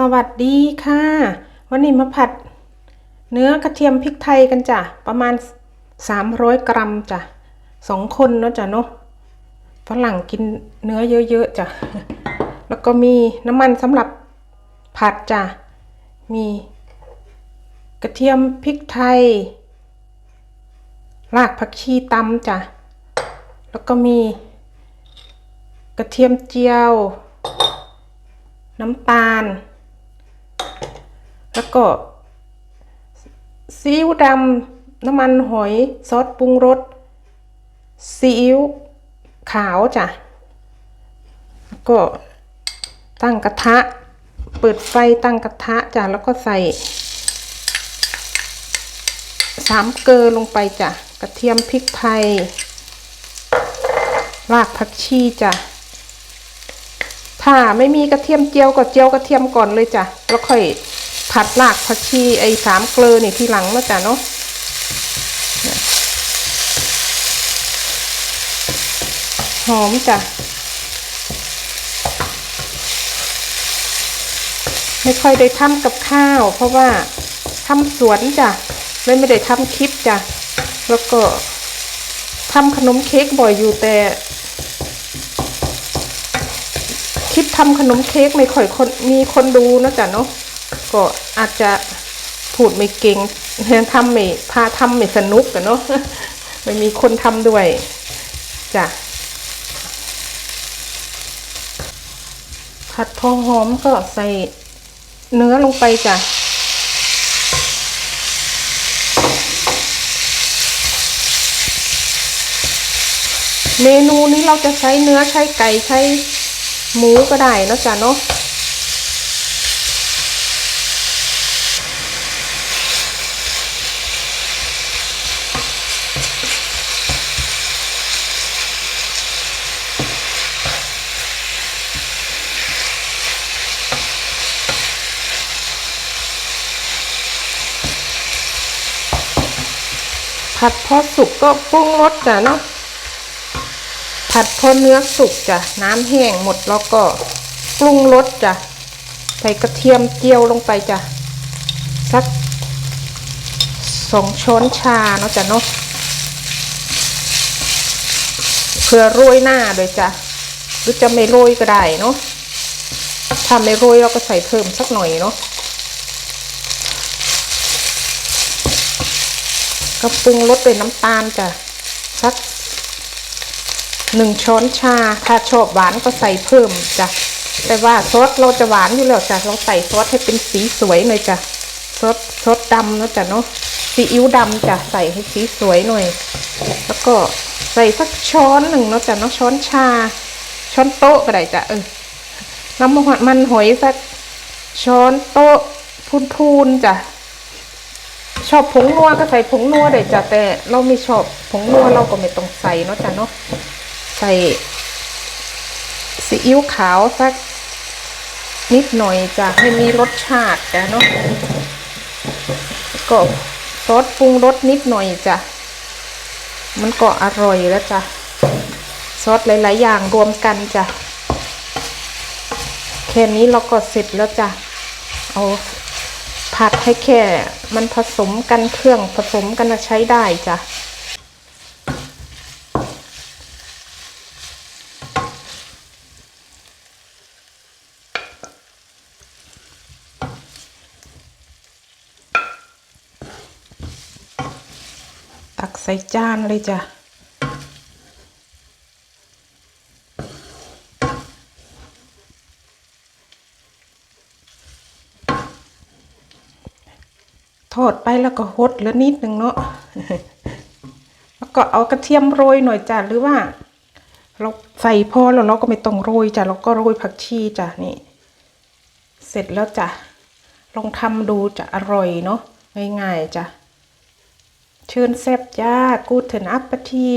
สวัสดีค่ะ วันนี้มาผัด เนื้อกระเทียมพริกไทยกันจ้ะ ประมาณ 300 กรัมจ้ะสองคนเนาะจ้ะเนาะฝรั่งกินเนื้อเยอะๆจ้ะ แล้วก็มีน้ำมันสำหรับผัดจ้ะ มีกระเทียมพริกไทย รากผักชีตำจ้ะ แล้วก็มีกระเทียมเจียว น้ำตาล แล้วก็ซีอิ๊วดำน้ำมันหอยซอสปรุงรสซีอิ๊วขาวจ้ะแล้วก็ตั้งกระทะ เปิดไฟตั้งกระทะจ้ะแล้วก็ใส่สามเกลือลงไปจ้ะกระเทียมพริกไทยรากผักชีจ้ะถ้าไม่มีกระเทียมเจียวก็เจียวกระเทียมก่อนเลยจ้ะแล้วค่อย ผัดรากผักชีไอ้สามเกลือนี่ทีหลังนะจ้ะเนาะเนี่ยหอมจ้ะไม่ค่อยได้ทำกับข้าว เพราะว่าทำสวนจ้ะเลยไม่ได้ทำคลิปจ้ะแล้วก็ทำขนมเค้กบ่อยอยู่แต่คลิปทำขนมเค้กไม่ค่อยคนมีคนดูนะจ๊ะเนาะ ก็อาจจะพูดไม่เก่งทำไม่พาทำไม่สนุกกันเนาะไม่มีคนทำด้วยจ้ะผัดพอหอมก็ใส่เนื้อลงไปจ้ะเมนูนี้เราจะใช้เนื้อใช้ไก่ใช้หมูก็ได้นะจ๊ะเนาะ ผัดพอสุกก็ปรุงรสจ้ะเนาะผัดพอเนื้อสุกจ้ะน้ำแห้งหมดแล้วก็ปรุงรสจ้ะใส่กระเทียมเจียวลงไปจ้ะสักสองช้อนชาเนาะจ้ะเนาะเพื่อโรยหน้าเลยจ้ะหรือจะไม่โรยก็ได้เนาะถ้าไม่โรยเราก็ใส่เพิ่มสักหน่อยเนาะ ก็ปรุงรสด้วยน้ำตาลจ้ะสักหนึ่งช้อนชา ถ้าชอบหวานก็ใส่เพิ่มจ้ะแต่ว่าซอสเราจะหวานอยู่แล้วจ้ะเราใส่ซอสให้เป็นสีสวยหน่อยจ้ะซอสซอสดำนะจ้ะเนาะซีอิ๊วดำจ้ะใส่ให้สีสวยหน่อย แล้วก็ใส่สักช้อนหนึ่งเนาะจ้ะเนาะช้อนชา ช้อนโต๊ะก็ได้จ้ะเออน้ำมันมันหอยสักช้อนโต๊ะพูนๆจ้ะ ชอบผงนัวก็ใส่ผงนัวได้จ้ะแต่เราไม่ชอบผงนัวเราก็ไม่ต้องใส่เนาะจ้ะเนาะใส่ซีอิ๊วขาวสักนิดหน่อยจะให้มีรสชาติจ้ะเนาะก็ซอสปรุงรสนิดหน่อยจ้ะมันก็อร่อยแล้วจ้ะซอสหลาย ๆ อย่างรวมกันจ้ะแค่นี้เราก็เสร็จแล้วจ้ะเอา ผัดให้แค่ มันผสมกันเครื่องผสมกันใช้ได้จ้ะตักใส่จานเลยจ้ะ ทอดไปแล้วก็หดเหลือนิดนึงเนาะแล้วก็เอากระเทียมโรยหน่อยจ้ะหรือว่า เราใส่พอแล้วเราก็ไม่ต้องโรยจ้ะเราก็โรยผักชีจ้ะนี่ เสร็จแล้วจ้ะลองทำดูจะอร่อยเนาะง่ายๆจ้ะเชิญแซ่บจ้ากูเถินอัปปที